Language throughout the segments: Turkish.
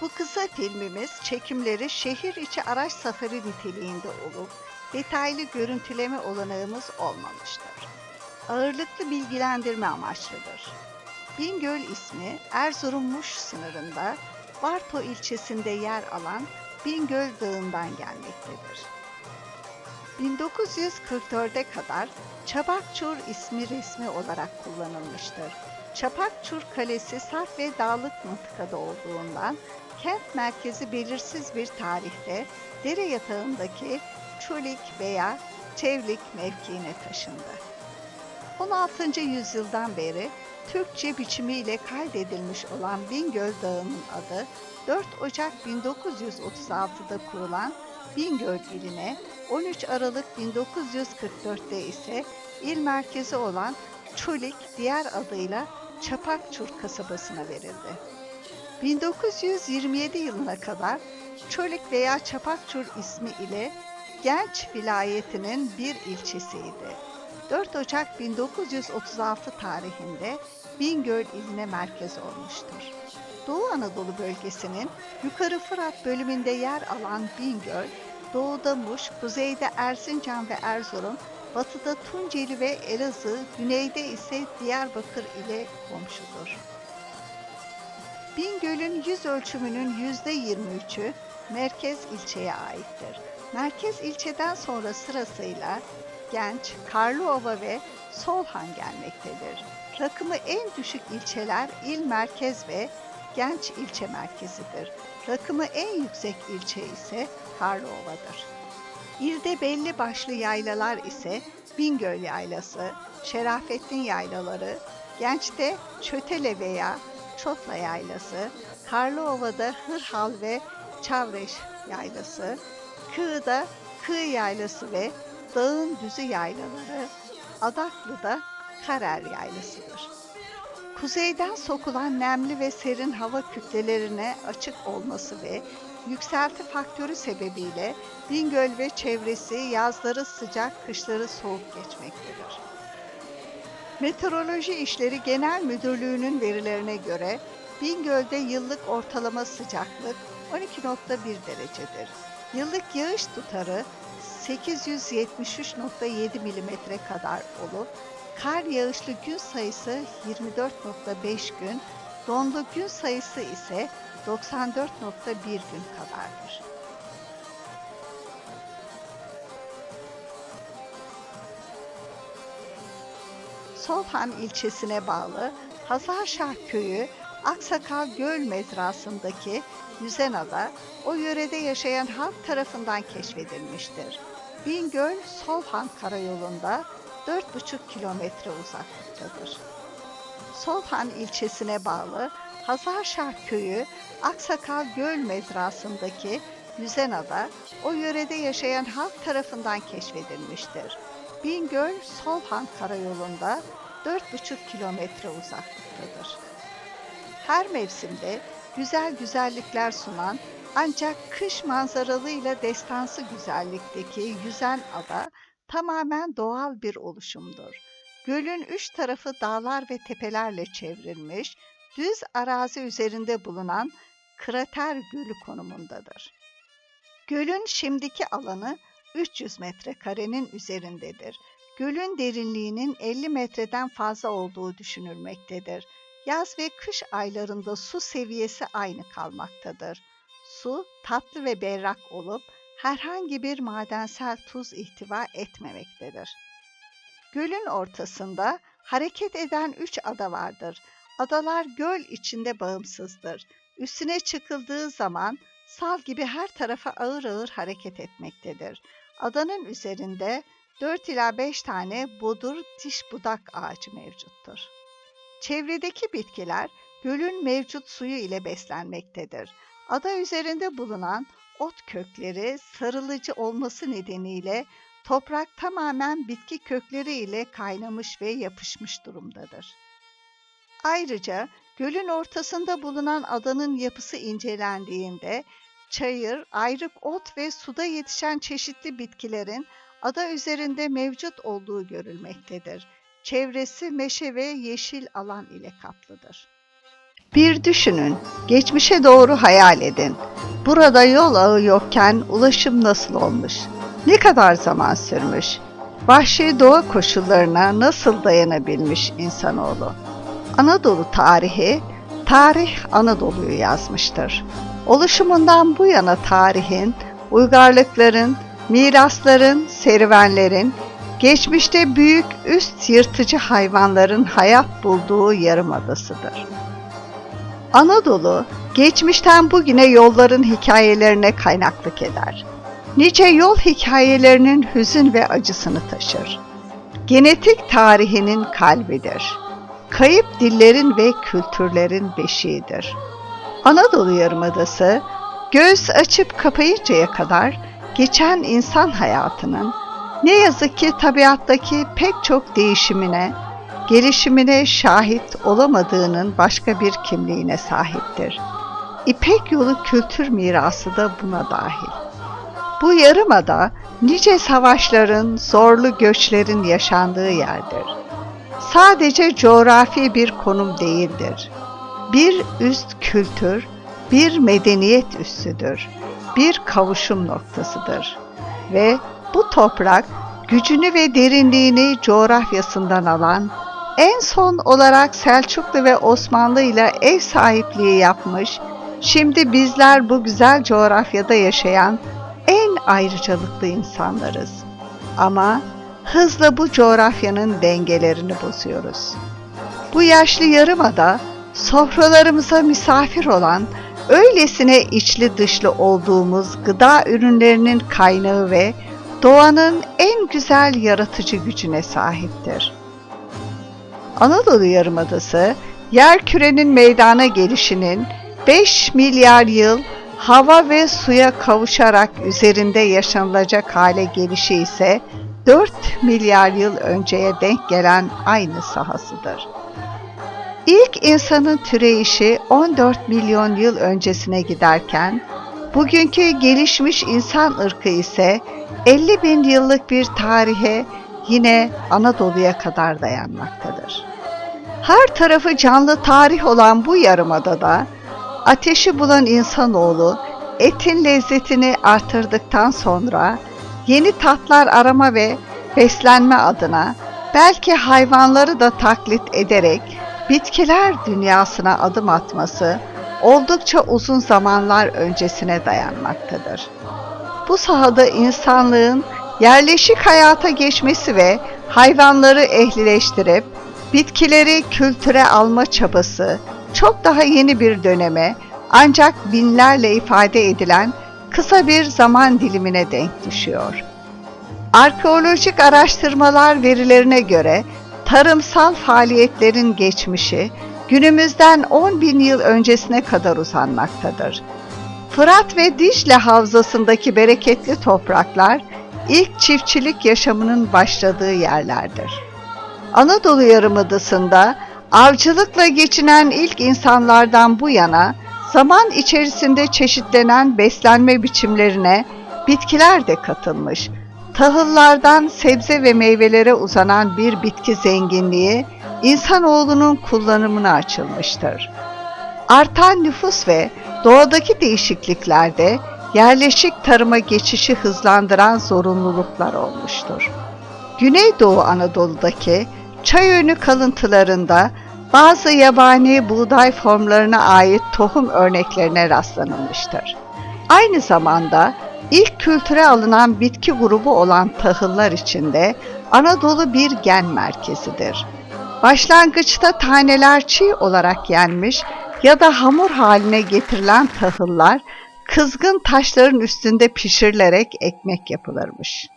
Bu kısa filmimiz çekimleri şehir içi araç safari niteliğinde olup detaylı görüntüleme olanağımız olmamıştır. Ağırlıklı bilgilendirme amaçlıdır. Bingöl ismi Erzurummuş sınırında Barto ilçesinde yer alan Bingöl Dağı'ndan gelmektedir. 1944'e kadar Çabakçur ismi resmi olarak kullanılmıştır. Çapakçur Kalesi saf ve dağlık mıntıkada olduğundan kent merkezi belirsiz bir tarihte dere yatağındaki Çulik veya Çevlik mevkiine taşındı. 16. yüzyıldan beri Türkçe biçimiyle kaydedilmiş olan Bingöl Dağı'nın adı 4 Ocak 1936'da kurulan Bingöl iline 13 Aralık 1944'te ise il merkezi olan Çulik diğer adıyla Çapakçur kasabasına verildi. 1927 yılına kadar Çölik veya Çapakçur ismi ile Genç vilayetinin bir ilçesiydi. 4 Ocak 1936 tarihinde Bingöl iline merkez olmuştur. Doğu Anadolu bölgesinin Yukarı Fırat bölümünde yer alan Bingöl, doğuda Muş, kuzeyde Erzincan ve Erzurum, batıda Tunceli ve Elazığ, güneyde ise Diyarbakır ile komşudur. Bingöl'ün yüz ölçümünün yüzde 23'ü merkez ilçeye aittir. Merkez ilçeden sonra sırasıyla Genç, Karlıova ve Solhan gelmektedir. Rakımı en düşük ilçeler il merkez ve Genç ilçe merkezidir. Rakımı en yüksek ilçe ise Karlıova'dır. İlde belli başlı yaylalar ise Bingöl Yaylası, Şerafettin Yaylaları, Genç'te Çötele veya Çotla Yaylası, Karlıova'da Hırhal ve Çavreş Yaylası, Kığ'da Kığ Yaylası ve Dağın Düzü Yaylaları, Adaklı'da Karer Yaylasıdır. Kuzeyden sokulan nemli ve serin hava kütlelerine açık olması ve yükselti faktörü sebebiyle Bingöl ve çevresi yazları sıcak, kışları soğuk geçmektedir. Meteoroloji İşleri Genel Müdürlüğü'nün verilerine göre Bingöl'de yıllık ortalama sıcaklık 12.1 derecedir. Yıllık yağış tutarı 873.7 milimetre kadar olup kar yağışlı gün sayısı 24.5 gün, donlu gün sayısı ise 94.1 gün kadardır. Solhan ilçesine bağlı Hazarşah köyü Aksakal Göl mezrasındaki Yüzenada o yörede yaşayan halk tarafından keşfedilmiştir. Bingöl Solhan Karayolu'nda 4,5 kilometre uzaklıktadır. Solhan ilçesine bağlı Hazarşah köyü Aksakal Göl mezrasındaki Yüzenada o yörede yaşayan halk tarafından keşfedilmiştir. Bingöl Solhan Karayolu'nda 4,5 kilometre uzaklıktadır. Her mevsimde güzel güzellikler sunan ancak kış manzaralıyla destansı güzellikteki yüzen ada tamamen doğal bir oluşumdur. Gölün üç tarafı dağlar ve tepelerle çevrilmiş, düz arazi üzerinde bulunan krater gölü konumundadır. Gölün şimdiki alanı 300 metrekarenin üzerindedir. Gölün derinliğinin 50 metreden fazla olduğu düşünülmektedir. Yaz ve kış aylarında su seviyesi aynı kalmaktadır. Su tatlı ve berrak olup herhangi bir madensel tuz ihtiva etmemektedir. Gölün ortasında hareket eden üç ada vardır. Adalar göl içinde bağımsızdır. Üstüne çıkıldığı zaman sal gibi her tarafa ağır ağır hareket etmektedir. Adanın üzerinde 4 ila 5 tane bodur diş budak ağacı mevcuttur. Çevredeki bitkiler gölün mevcut suyu ile beslenmektedir. Ada üzerinde bulunan ot kökleri sarılıcı olması nedeniyle toprak tamamen bitki kökleri ile kaynamış ve yapışmış durumdadır. Ayrıca gölün ortasında bulunan adanın yapısı incelendiğinde çayır, ayrık ot ve suda yetişen çeşitli bitkilerin ada üzerinde mevcut olduğu görülmektedir. Çevresi meşe ve yeşil alan ile kaplıdır. Bir düşünün, geçmişe doğru hayal edin. Burada yol ağı yokken ulaşım nasıl olmuş? Ne kadar zaman sürmüş? Vahşi doğa koşullarına nasıl dayanabilmiş insanoğlu? Anadolu tarihi, tarih Anadolu'yu yazmıştır. Oluşumundan bu yana tarihin, uygarlıkların, mirasların, serüvenlerin, geçmişte büyük üst yırtıcı hayvanların hayat bulduğu yarımadasıdır. Anadolu, geçmişten bugüne yolların hikayelerine kaynaklık eder. Nice yol hikayelerinin hüzün ve acısını taşır. Genetik tarihinin kalbidir. Kayıp dillerin ve kültürlerin beşiğidir. Anadolu Yarımadası, göz açıp kapayıncaya kadar geçen insan hayatının ne yazık ki tabiattaki pek çok değişimine, gelişimine şahit olamadığının başka bir kimliğine sahiptir. İpek yolu kültür mirası da buna dahil. Bu yarımada nice savaşların, zorlu göçlerin yaşandığı yerdir. Sadece coğrafi bir konum değildir. Bir üst kültür, bir medeniyet üssüdür. Bir kavuşum noktasıdır. Ve bu toprak gücünü ve derinliğini coğrafyasından alan, en son olarak Selçuklu ve Osmanlı ile ev sahipliği yapmış, şimdi bizler bu güzel coğrafyada yaşayan ayrıcalıklı insanlarız. Ama hızla bu coğrafyanın dengelerini bozuyoruz. Bu yaşlı yarımada sofralarımıza misafir olan, öylesine içli dışlı olduğumuz gıda ürünlerinin kaynağı ve doğanın en güzel yaratıcı gücüne sahiptir. Anadolu Yarımadası, yer kürenin meydana gelişinin 5 milyar yıl hava ve suya kavuşarak üzerinde yaşanılacak hale gelişi ise 4 milyar yıl önceye denk gelen aynı sahasıdır. İlk insanın türeyişi 14 milyon yıl öncesine giderken, bugünkü gelişmiş insan ırkı ise 50 bin yıllık bir tarihe yine Anadolu'ya kadar dayanmaktadır. Her tarafı canlı tarih olan bu yarımadada ateşi bulan insanoğlu etin lezzetini artırdıktan sonra yeni tatlar arama ve beslenme adına belki hayvanları da taklit ederek bitkiler dünyasına adım atması oldukça uzun zamanlar öncesine dayanmaktadır. Bu sahada insanlığın yerleşik hayata geçmesi ve hayvanları ehlileştirip bitkileri kültüre alma çabası çok daha yeni bir döneme ancak binlerle ifade edilen kısa bir zaman dilimine denk düşüyor. Arkeolojik araştırmalar verilerine göre tarımsal faaliyetlerin geçmişi günümüzden 10 bin yıl öncesine kadar uzanmaktadır. Fırat ve Dicle havzasındaki bereketli topraklar ilk çiftçilik yaşamının başladığı yerlerdir. Anadolu Yarımadası'nda avcılıkla geçinen ilk insanlardan bu yana zaman içerisinde çeşitlenen beslenme biçimlerine bitkiler de katılmış. Tahıllardan sebze ve meyvelere uzanan bir bitki zenginliği insanoğlunun kullanımına açılmıştır. Artan nüfus ve doğadaki değişikliklerde yerleşik tarıma geçişi hızlandıran zorunluluklar olmuştur. Güneydoğu Anadolu'daki çay önü kalıntılarında bazı yabani buğday formlarına ait tohum örneklerine rastlanılmıştır. Aynı zamanda ilk kültüre alınan bitki grubu olan tahıllar içinde Anadolu bir gen merkezidir. Başlangıçta taneler çiğ olarak yenmiş ya da hamur haline getirilen tahıllar kızgın taşların üstünde pişirilerek ekmek yapılırmış.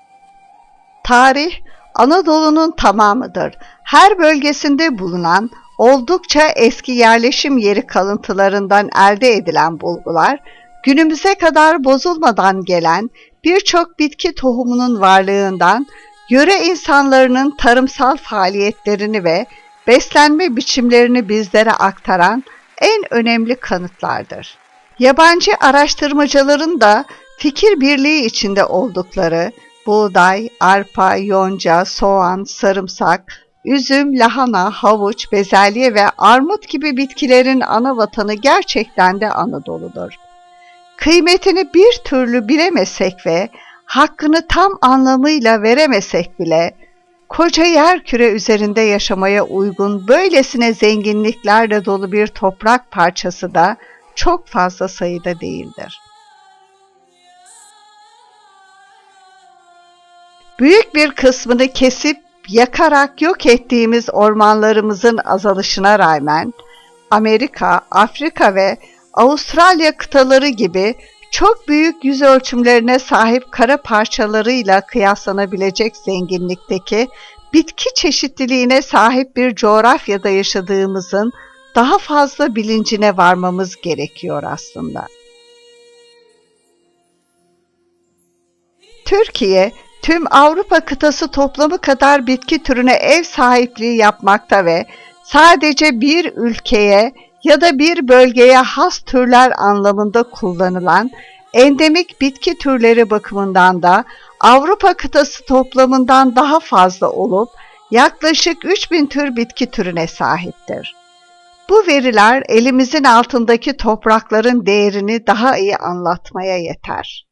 Tarih Anadolu'nun tamamıdır. Her bölgesinde bulunan oldukça eski yerleşim yeri kalıntılarından elde edilen bulgular, günümüze kadar bozulmadan gelen birçok bitki tohumunun varlığından yöre insanlarının tarımsal faaliyetlerini ve beslenme biçimlerini bizlere aktaran en önemli kanıtlardır. Yabancı araştırmacıların da fikir birliği içinde oldukları buğday, arpa, yonca, soğan, sarımsak, üzüm, lahana, havuç, bezelye ve armut gibi bitkilerin ana vatanı gerçekten de Anadolu'dur. Kıymetini bir türlü bilemesek ve hakkını tam anlamıyla veremesek bile, koca yer küre üzerinde yaşamaya uygun böylesine zenginliklerle dolu bir toprak parçası da çok fazla sayıda değildir. Büyük bir kısmını kesip yakarak yok ettiğimiz ormanlarımızın azalışına rağmen Amerika, Afrika ve Avustralya kıtaları gibi çok büyük yüz ölçümlerine sahip kara parçalarıyla kıyaslanabilecek zenginlikteki bitki çeşitliliğine sahip bir coğrafyada yaşadığımızın daha fazla bilincine varmamız gerekiyor aslında. Türkiye, tüm Avrupa kıtası toplamı kadar bitki türüne ev sahipliği yapmakta ve sadece bir ülkeye ya da bir bölgeye has türler anlamında kullanılan endemik bitki türleri bakımından da Avrupa kıtası toplamından daha fazla olup yaklaşık 3000 tür bitki türüne sahiptir. Bu veriler elimizin altındaki toprakların değerini daha iyi anlatmaya yeter.